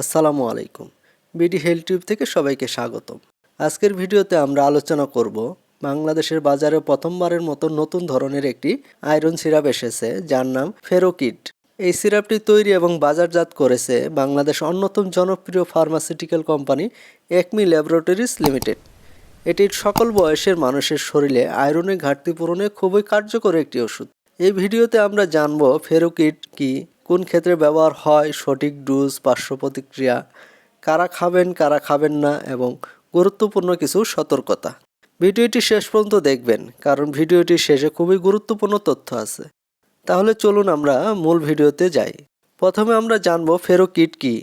আসসালামু আলাইকুম। BD health tube থেকে সবাইকে স্বাগতম। আজকের ভিডিওতে আমরা আলোচনা করব, বাংলাদেশের বাজারে প্রথমবারের মতো নতুন ধরনের একটি আয়রন সিরাপ এসেছে, যার নাম ফেরোকিট। এই সিরাপটি তৈরি এবং বাজারজাত করেছে বাংলাদেশ অন্যতম জনপ্রিয় pharmaceutical company Acme laboratories limited. এটির সকল বয়সের মানুষের শরীরে আয়রনের ঘাটতি পূরণে খুবই কার্যকর একটি ওষুধ। এই ভিডিওতে আমরা জানব ফেরোকিট কি কোন ক্ষেত্রে ব্যবহার হয়, সঠিক ডোজ, পার্শ্ব প্রতিক্রিয়া, কারা খাবেন কারা খাবেন না এবং গুরুত্বপূর্ণ কিছু সতর্কতা। ভিডিওটি শেষ পর্যন্ত দেখবেন, কারণ ভিডিওটির শেষে খুবই গুরুত্বপূর্ণ তথ্য আছে। তাহলে চলুন আমরা মূল ভিডিওতে যাই। প্রথমে আমরা জানব ফেরোকিট কি।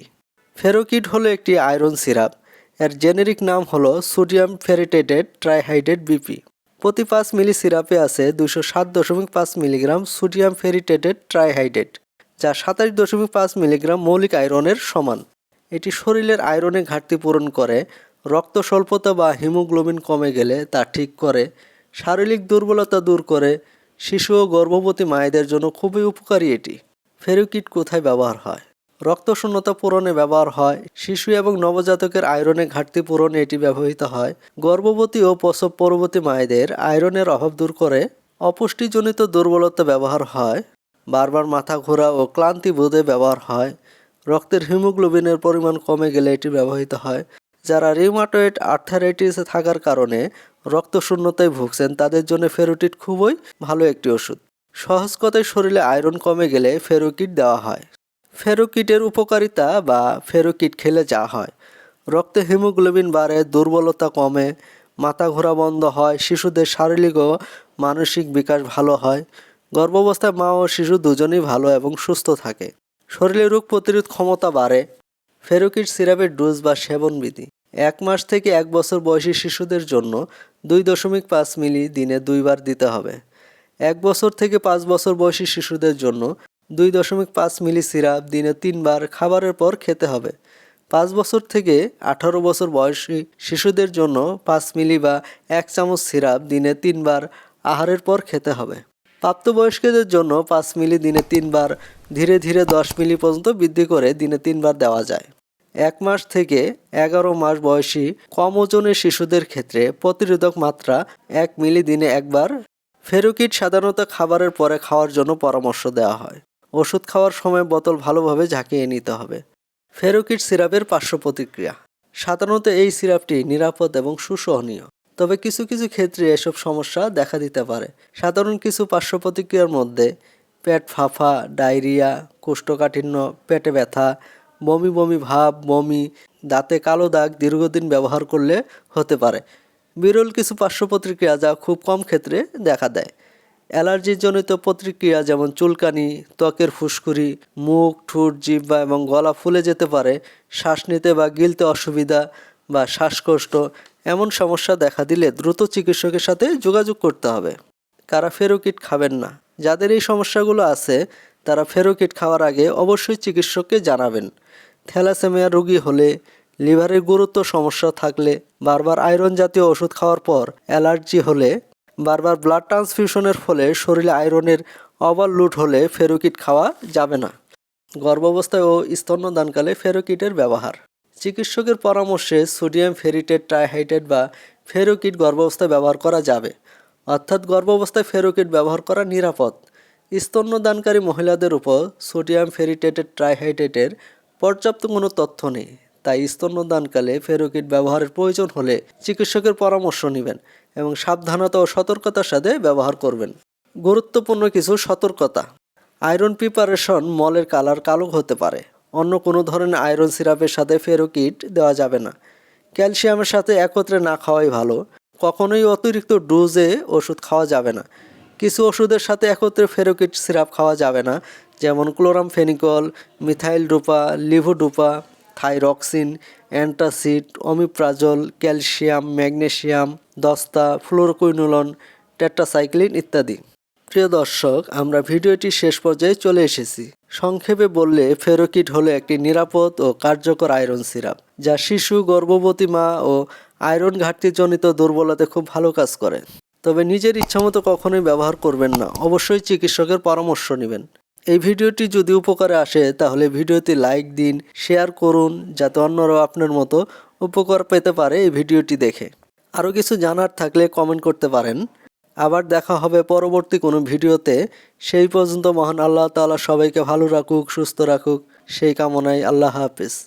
ফেরোকিট হলো একটি আয়রন সিরাপ। এর জেনেরিক নাম হলো সোডিয়াম ফেরিটেটেড ট্রাইহাইড্রেট বিপি। প্রতি পাঁচ মিলি সিরাপে আছে দুশো সাত দশমিক পাঁচ মিলিগ্রাম সোডিয়াম ফেরিটেটেড ট্রাইহাইড্রেট। যা সাতাশ দশমিক পাঁচ মিলিগ্রাম মৌলিক আয়রনের সমান। এটি শরীরের আয়রনের ঘাটতি পূরণ করে, রক্ত স্বল্পতা বা হিমোগ্লোবিন কমে গেলে তা ঠিক করে, শারীরিক দুর্বলতা দূর করে, শিশু ও গর্ভবতী মায়েদের জন্য খুবই উপকারী এটি। ফেরুকিট কোথায় ব্যবহার হয়? রক্ত শূন্যতা পূরণে ব্যবহার হয়, শিশু এবং নবজাতকের আয়রনের ঘাটতি পূরণে এটি ব্যবহৃত হয়। গর্ভবতী ও প্রসব পরবর্তী মায়েদের আয়রনের অভাব দূর করে, অপুষ্টিজনিত দুর্বলতা ব্যবহার হয় বারবার মাথা ঘোরা ও ক্লান্তি বোধে ব্যবহার হয়। রক্তের হিমোগ্লোবিনের পরিমাণ কমে গেলে এটি ব্যবহৃত হয়, যারা রিউমাটয়েড আর্থারাইটিস থাকার কারণে রক্ত শূন্যতায় ভুগছেন, তাদের জন্য ফেরোটিট খুবই ভালো একটি ওষুধ। সহজ কথায়, শরীরে আয়রন কমে গেলে ফেরোকিট দেওয়া হয়। ফেরোকিটের উপকারিতা বা ফেরোকিট খেলে যা হয়। রক্তে হিমোগ্লোবিন বাড়ে, দুর্বলতা কমে, মাথা ঘোরা বন্ধ হয়, শিশুদের শারীরিক ও মানসিক বিকাশ ভালো হয়। গর্ভাবস্থায় মা ও শিশু দুজনেই ভালো এবং সুস্থ থাকে। শরীরে রোগ প্রতিরোধ ক্ষমতা বাড়ে। ফেরোকিট সিরাপের ডোজ বা সেবন বিধি। এক মাস থেকে এক বছর বয়সী শিশুদের জন্য দুই দশমিক পাঁচ মিলি দিনে দুইবার দিতে হবে। এক বছর থেকে পাঁচ বছর বয়সী শিশুদের জন্য দুই দশমিক পাঁচ মিলি সিরাপ দিনে তিনবার খাবারের পর খেতে হবে। পাঁচ বছর থেকে আঠারো বছর বয়সী শিশুদের জন্য পাঁচ মিলি বা এক চামচ সিরাপ দিনে তিনবার আহারের পর খেতে হবে। প্রাপ্তবয়স্কদের জন্য পাঁচ মিলি দিনে তিনবার, ধীরে ধীরে দশ মিলি পর্যন্ত বৃদ্ধি করে দিনে তিনবার দেওয়া যায়। এক মাস থেকে এগারো মাস বয়সী কম ওজনের শিশুদের ক্ষেত্রে প্রতিরোধক মাত্রা এক মিলি দিনে একবার। ফেরুকিট সাধারণত খাবারের পরে খাওয়ার জন্য পরামর্শ দেওয়া হয়। ওষুধ খাওয়ার সময় বোতল ভালোভাবে ঝাঁকিয়ে নিতে হবে। ফেরোকিট সিরাপের পার্শ্ব প্রতিক্রিয়া। সাধারণত এই সিরাপটি নিরাপদ এবং সুসহনীয়। তবে কিছু কিছু ক্ষেত্রে এসব সমস্যা দেখা দিতে পারে। সাধারণ কিছু পার্শ্ব প্রতিক্রিয়ার মধ্যে পেট ফাঁফা, ডায়রিয়া, কোষ্ঠকাঠিন্য, পেটে ব্যথা, বমি বমি ভাব, বমি, দাঁতে কালো দাগ দীর্ঘদিন ব্যবহার করলে হতে পারে। বিরল কিছু পার্শ্ব প্রতিক্রিয়া যা খুব কম ক্ষেত্রে দেখা দেয়। অ্যালার্জিজনিত প্রতিক্রিয়া যেমন চুলকানি, ত্বকের ফুসকুড়ি, মুখ, ঠোঁট, জিহ্বা এবং গলা ফুলে যেতে পারে, শ্বাস নিতে বা গিলতে অসুবিধা বা শ্বাসকষ্ট, এমন সমস্যা দেখা দিলে দ্রুত চিকিৎসকের সাথে যোগাযোগ করতে হবে। কারা ফেরোকিট খাবেন না? যাদের এই সমস্যাগুলো আছে, তারা ফেরোকিট খাওয়ার আগে অবশ্যই চিকিৎসককে জানাবেন। থ্যালাসেমিয়া রোগী হলে, লিভারের গুরুত্ব সমস্যা থাকলে, বারবার আয়রন জাতীয় ওষুধ খাওয়ার পর অ্যালার্জি হলে, বারবার ব্লাড ট্রান্সফিউশনের ফলে শরীরে আয়রনের ওভারলোড হলে ফেরোকিট খাওয়া যাবে না। গর্ভাবস্থায় ও স্তন্যদানকালে ফেরোকিটের ব্যবহার। চিকিৎসকের পরামর্শে সোডিয়াম ফেরিটেট ট্রাইহাইড্রেট বা ফেরোকিট গর্ভাবস্থায় ব্যবহার করা যাবে। অর্থাৎ গর্ভাবস্থায় ফেরোকিট ব্যবহার করা নিরাপদ। স্তন্যদানকারী মহিলাদের উপর সোডিয়াম ফেরিটেটেড ট্রাইহাইড্রেটের পর্যাপ্ত কোনো তথ্য নেই। তাই স্তন্যদানকালে ফেরোকিট ব্যবহারের প্রয়োজন হলে চিকিৎসকের পরামর্শ নেবেন এবং সাবধানতা ও সতর্কতার সাথে ব্যবহার করবেন। গুরুত্বপূর্ণ কিছু সতর্কতা। আয়রন প্রিপারেশন মলের কালার কালো হতে পারে। অন্য কোনো ধরনের আয়রন সিরাপের সাথে ফেরোকিট দেওয়া যাবে না। ক্যালসিয়ামের সাথে একত্রে না খাওয়াই ভালো। কখনোই অতিরিক্ত ডোজে ওষুধ খাওয়া যাবে না। কিছু ওষুধের সাথে একত্রে ফেরোকিট সিরাপ খাওয়া যাবে না, যেমন chloramphenicol methyldopa levodopa, thyroxine, antacid, omeprazole, calcium magnesium দস্তা, ফ্লোরোকুইনোলন, টেট্রাসাইক্লিন ইত্যাদি। প্রিয় দর্শক, আমরা ভিডিওটি শেষ পর্যায়ে চলে এসেছি। সংক্ষেপে বললে, ফেরোকিট হলো একটি নিরাপদ ও কার্যকর আয়রন সিরাপ, যা শিশু, গর্ভবতী মা ও আয়রন ঘাটতিজনিত দুর্বলতে খুব ভালো কাজ করে। তবে নিজের ইচ্ছামতো কখনোই ব্যবহার করবেন না, অবশ্যই চিকিৎসকের পরামর্শ নেবেন। এই ভিডিওটি যদি উপকারে আসে, তাহলে ভিডিওতে লাইক দিন, শেয়ার করুন, যাতে অন্যরাও আপনার মতো উপকার পেতে পারে এই ভিডিওটি দেখে। আরও কিছু জানার থাকলে কমেন্ট করতে পারেন। আবার দেখা হবে পরবর্তী কোনো ভিডিওতে। সেই পর্যন্ত মহান আল্লাহ তাআলা সবাইকে ভালো রাখুক, সুস্থ রাখুক। সেই কামনায় আল্লাহ হাফিজ।